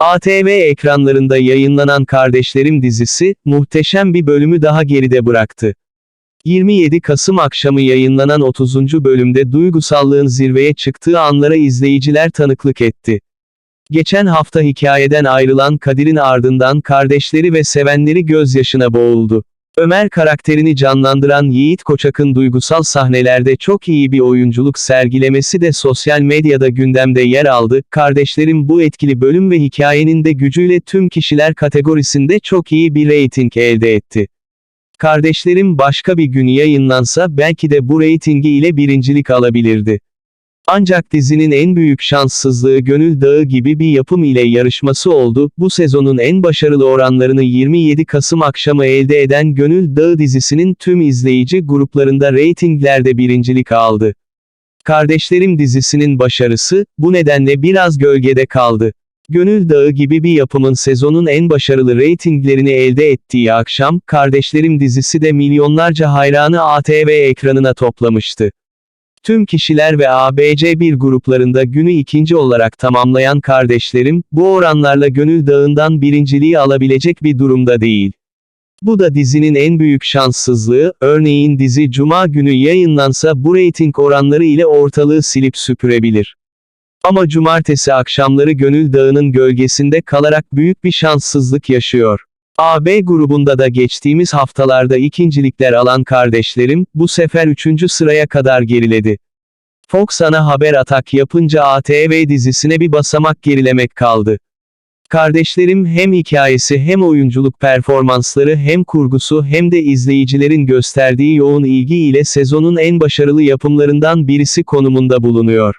ATV ekranlarında yayınlanan Kardeşlerim dizisi, muhteşem bir bölümü daha geride bıraktı. 27 Kasım akşamı yayınlanan 30. bölümde duygusallığın zirveye çıktığı anlara izleyiciler tanıklık etti. Geçen hafta hikayeden ayrılan Kadir'in ardından kardeşleri ve sevenleri gözyaşına boğuldu. Ömer karakterini canlandıran Yiğit Koçak'ın duygusal sahnelerde çok iyi bir oyunculuk sergilemesi de sosyal medyada gündemde yer aldı. Kardeşlerim bu etkili bölüm ve hikayenin de gücüyle tüm kişiler kategorisinde çok iyi bir reyting elde etti. Kardeşlerim başka bir gün yayınlansa belki de bu reytingi ile birincilik alabilirdi. Ancak dizinin en büyük şanssızlığı Gönül Dağı gibi bir yapım ile yarışması oldu. Bu sezonun en başarılı oranlarını 27 Kasım akşamı elde eden Gönül Dağı dizisinin tüm izleyici gruplarında reytinglerde birincilik aldı. Kardeşlerim dizisinin başarısı, bu nedenle biraz gölgede kaldı. Gönül Dağı gibi bir yapımın sezonun en başarılı reytinglerini elde ettiği akşam, Kardeşlerim dizisi de milyonlarca hayranı ATV ekranına toplamıştı. Tüm kişiler ve ABC1 gruplarında günü ikinci olarak tamamlayan kardeşlerim, bu oranlarla Gönül Dağı'ndan birinciliği alabilecek bir durumda değil. Bu da dizinin en büyük şanssızlığı, örneğin dizi Cuma günü yayınlansa bu reyting oranları ile ortalığı silip süpürebilir. Ama cumartesi akşamları Gönül Dağı'nın gölgesinde kalarak büyük bir şanssızlık yaşıyor. AB grubunda da geçtiğimiz haftalarda ikincilikler alan kardeşlerim, bu sefer üçüncü sıraya kadar geriledi. Fox ana haber atak yapınca ATV dizisine bir basamak gerilemek kaldı. Kardeşlerim hem hikayesi hem oyunculuk performansları hem kurgusu hem de izleyicilerin gösterdiği yoğun ilgi ile sezonun en başarılı yapımlarından birisi konumunda bulunuyor.